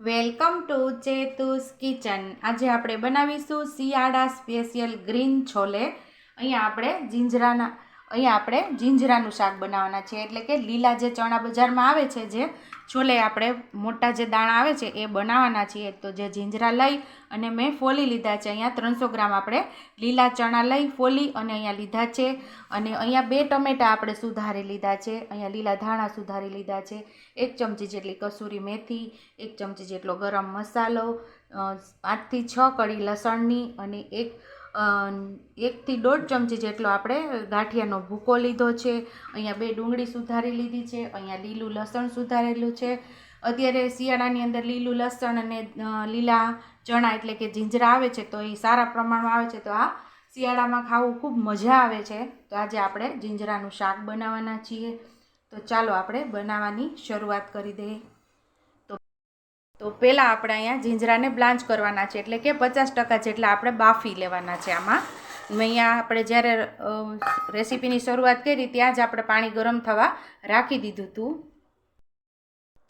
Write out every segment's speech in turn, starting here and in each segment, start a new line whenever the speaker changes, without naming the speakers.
Welcome to ચેતુસ kitchen. આજે આપણે બનાવીશું શિયાળા સ્પેશિયલ ગ્રીન છોલે. અહીંયા આપણે જીંજરાના, અહીંયા આપણે જીંજરાનું શાક બનાવવાના છે એટલે કે લીલા જે ચણા બજારમાં આવે છે જે છોલે આપણે મોટા જે દાણા આવે છે એ બનાવવાના છીએ. તો જે જીંજરા લઈ અને મેં ફોલી લીધા છે. અહીંયા ત્રણસો ગ્રામ આપણે લીલા ચણા લઈ, ફોલી અને અહીંયા લીધા છે. અને અહીંયા બે ટમેટા આપણે સુધારી લીધા છે. અહીંયા લીલા ધાણા સુધારી લીધા છે. એક ચમચી જેટલી કસૂરી મેથી, એક ચમચી જેટલો ગરમ મસાલો પાંચથી છ કળી લસણની અને એક એકથી દોઢ ચમચી જેટલો આપણે ગાંઠિયાનો ભૂકો લીધો છે. અહીંયા બે ડુંગળી સુધારી લીધી છે, અહીંયા લીલું લસણ સુધારેલું છે. અત્યારે શિયાળાની અંદર લીલું લસણ અને લીલા ચણા એટલે કે જીંજરા આવે છે તો એ સારા પ્રમાણમાં આવે છે તો આ શિયાળામાં ખાવું ખૂબ મજા આવે છે. તો આજે આપણે જીંજરાનું શાક બનાવવાના છીએ. તો ચાલો આપણે બનાવવાની શરૂઆત કરી દઈએ. તો પહેલાં આપણે અહીંયા જીંજરાને બ્લાન્ચ કરવાના છે, એટલે કે પચાસ ટકા જેટલા આપણે બાફી લેવાના છે આમાં. અહીંયા આપણે જ્યારે રેસીપીની શરૂઆત કરી ત્યાં જ આપણે પાણી ગરમ થવા રાખી દીધું હતું.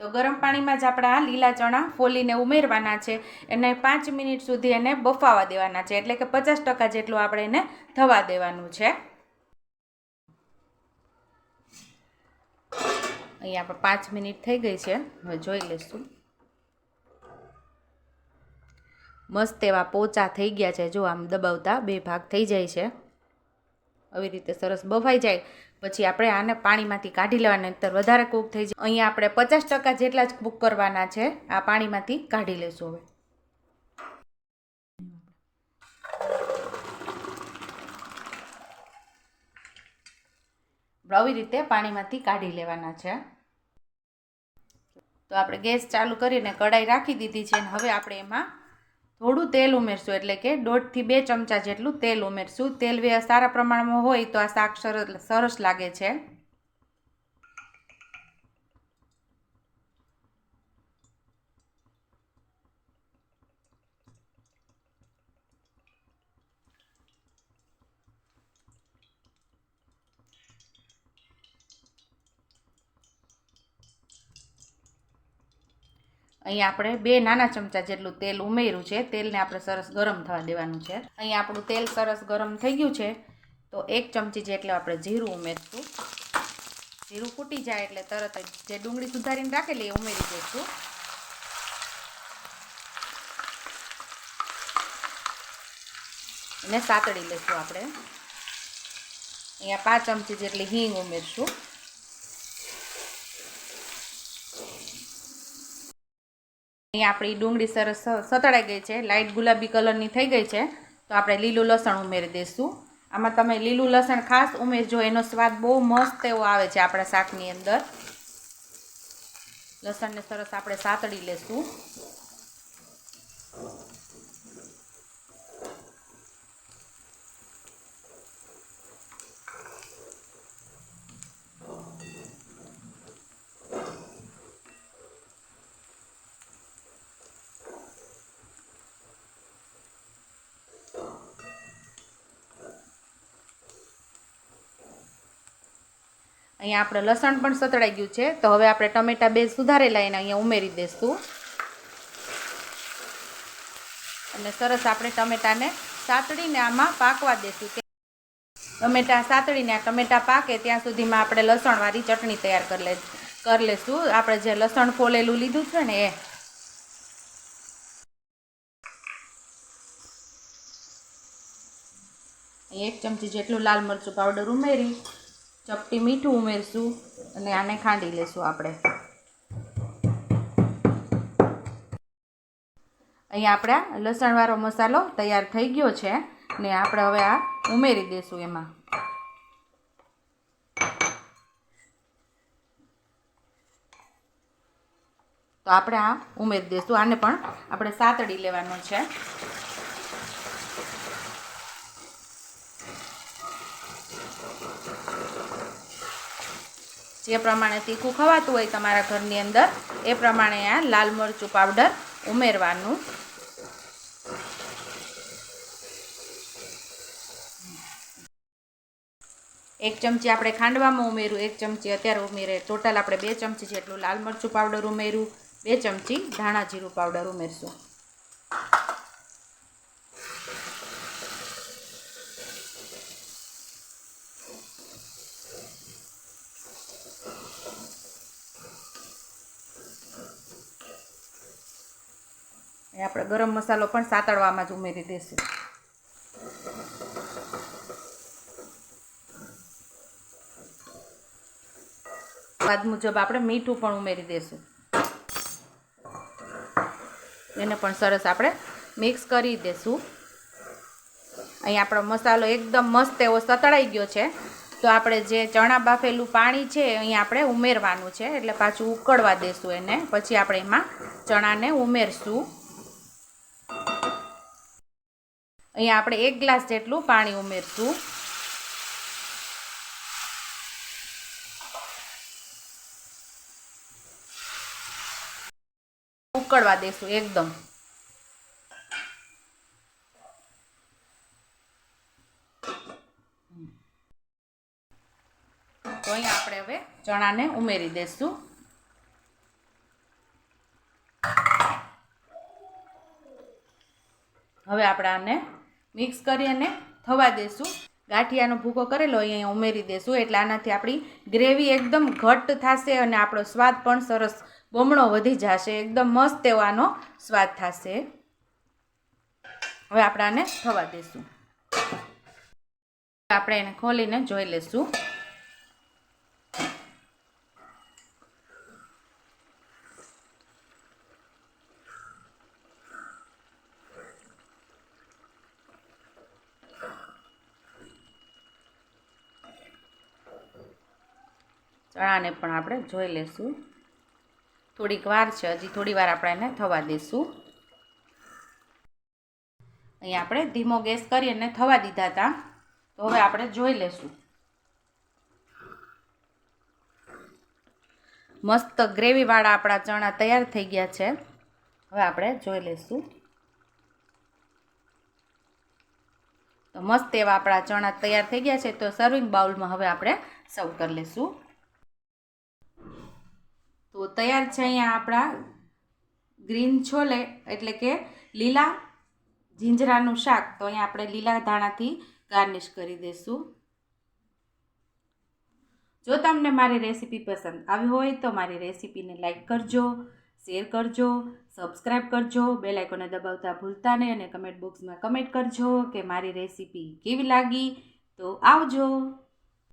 તો ગરમ પાણીમાં જ આપણે આ લીલા ચણા ફોલીને ઉમેરવાના છે. એને પાંચ મિનિટ સુધી એને બફાવા દેવાના છે, એટલે કે પચાસ ટકા જેટલું આપણે એને થવા દેવાનું છે. અહીંયા આપણે પાંચ મિનિટ થઈ ગઈ છે, હવે જોઈ લઈશું. મસ્ત એવા પોચા થઈ ગયા છે. જો આમ દબાવતા બે ભાગ થઈ જાય છે. આવી રીતે સરસ બફાઈ જાય. પછી આપણે આને પાણીમાંથી કાઢી લેવાના અંતર વધારે કૂક થઈ જાય. અહીંયા આપણે પચાસ ટકા જેટલા જ કૂક કરવાના છે. આ પાણીમાંથી કાઢી લેશું હવે. આવી રીતે પાણીમાંથી કાઢી લેવાના છે. તો આપણે ગેસ ચાલુ કરીને કડાઈ રાખી દીધી છે અને હવે આપણે એમાં થોડું તેલ ઉમેરશું એટલે કે દોઢથી બે ચમચા જેટલું તેલ ઉમેરશું. તેલ સારા પ્રમાણમાં હોય તો આ શાક સરસ સરસ લાગે છે. અહીંયા આપણે બે નાના ચમચા જેટલું તેલ ઉમેર્યું છે. તેલને આપણે સરસ ગરમ થવા દેવાનું છે. અહીંયા આપણું તેલ સરસ ગરમ થઈ ગયું છે. તો એક ચમચી જેટલું આપણે જીરું ઉમેરશું. જીરું ફૂટી જાય એટલે તરત જ જે ડુંગળી સુધારીને રાખેલી એ ઉમેરી દઈશું. અને સાતળી લઈશું આપણે. અહીંયા પાંચ ચમચી જેટલી હિંગ ઉમેરશું. અહીંયા આપણી ડુંગળી સરસ સતળાઈ ગઈ છે લાઇટ ગુલાબી કલરની થઈ ગઈ છે, તો આપણે લીલું લસણ ઉમેરી દઈશું. આમાં તમે લીલું લસણ ખાસ ઉમેરજો, એનો સ્વાદ બહુ મસ્ત એવો આવે છે આપણા શાકની અંદર. લસણને સરસ આપણે સાતળી લેશું. અહીંયા આપણે લસણ પણ સતળાઈ ગયું છે. તો હવે આપણે ટમેટા બે સુધારેલા એને અહીંયા ઉમેરી દઈશું અને સરસ આપણે ટમેટાને સાતળીને આમાં પાકવા દઈશું ટમેટા સાતળીને આ ટમેટા પાકે ત્યાં સુધીમાં આપણે લસણવાળી ચટણી તૈયાર કરી લે, કરી લેશું. આપણે જે લસણ ફોલેલું લીધું છે ને એ. એક ચમચી જેટલું લાલ મરચું પાવડર ઉમેરી. ચપટી મીઠું ઉમેરશું અને આને ખાંડી લેશું આપણે. અહીંયા આપણા લસણવાળો મસાલો તૈયાર થઈ ગયો છે ને આપણે હવે આ ઉમેરી દઈશું એમાં. તો આપણે આ ઉમેરી દઈશું આને પણ આપણે સાતડી લેવાનો છે. જે પ્રમાણે તીખું ખવાતું હોય તમારા ઘરની અંદર, એ પ્રમાણે આ લાલ મરચું પાવડર ઉમેરવાનું. એક ચમચી આપણે ખાંડવામાં ઉમેર્યું, એક ચમચી અત્યારે ઉમેરે ટોટલ આપણે બે ચમચી જેટલું લાલ મરચું પાવડર ઉમેર્યું, બે ચમચી ધાણા જીરું પાવડર ઉમેરશું. આપણે ગરમ મસાલો પણ સાતળવામાં જ ઉમેરી દઈશું સ્વાદ મુજબ આપણે મીઠું પણ ઉમેરી દઈશું એને પણ સરસ આપણે મિક્સ કરી દઈશું અહીં આપણો મસાલો એકદમ મસ્ત એવો સતળાઈ ગયો છે. તો આપણે જે ચણા બાફેલું પાણી છે અહીં આપણે ઉમેરવાનું છે. એટલે પાછું ઉકળવા દેશું એને. પછી આપણે એમાં ચણાને ઉમેરશું. અહીંયા આપણે એક ગ્લાસ જેટલું પાણી ઉમેરશું. ઉકળવા દેશું એકદમ. તો અહીંયા આપણે હવે ચણાને ઉમેરી દઈશું હવે આપણે આને મિક્સ કરી અને થવા દઈશું ગાંઠિયાનો ભૂકો કરેલો અહીંયા ઉમેરી દઈશું એટલે આનાથી આપણી ગ્રેવી એકદમ ઘટ્ટ થશે અને આપણો સ્વાદ પણ સરસ બમણો વધી જશે. એકદમ મસ્ત એવો સ્વાદ થશે. હવે આપણે આને થવા દઈશું આપણે એને ખોલીને જોઈ લઈશું ચણાને પણ આપણે જોઈ લઈશું થોડીક વાર છે, હજી થોડી વાર આપણે એને થવા દઈશું અહીં આપણે ધીમો ગેસ કરી અને થવા દીધા હતા તો હવે આપણે જોઈ લઈશું મસ્ત ગ્રેવીવાળા આપણા ચણા તૈયાર થઈ ગયા છે. હવે આપણે જોઈ લઈશું તો મસ્ત એવા આપણા ચણા તૈયાર થઈ ગયા છે, તો સર્વિંગ બાઉલમાં હવે આપણે સર્વ કરી લઈશું તો તૈયાર છે અહીંયા આપણા ગ્રીન છોલે, એટલે કે લીલા જીંજરાનું શાક. તો અહીંયા આપણે લીલા ધાણાથી ગાર્નિશ કરી દઈશું. જો તમને મારી રેસીપી પસંદ આવી હોય તો મારી રેસીપીને લાઈક કરજો, શેર કરજો સબસ્ક્રાઈબ કરજો, બેલ આઇકોને દબાવતા ભૂલતા નહીં અને કમેન્ટ બોક્સમાં કમેન્ટ કરજો કે મારી રેસીપી કેવી લાગી. તો આવજો.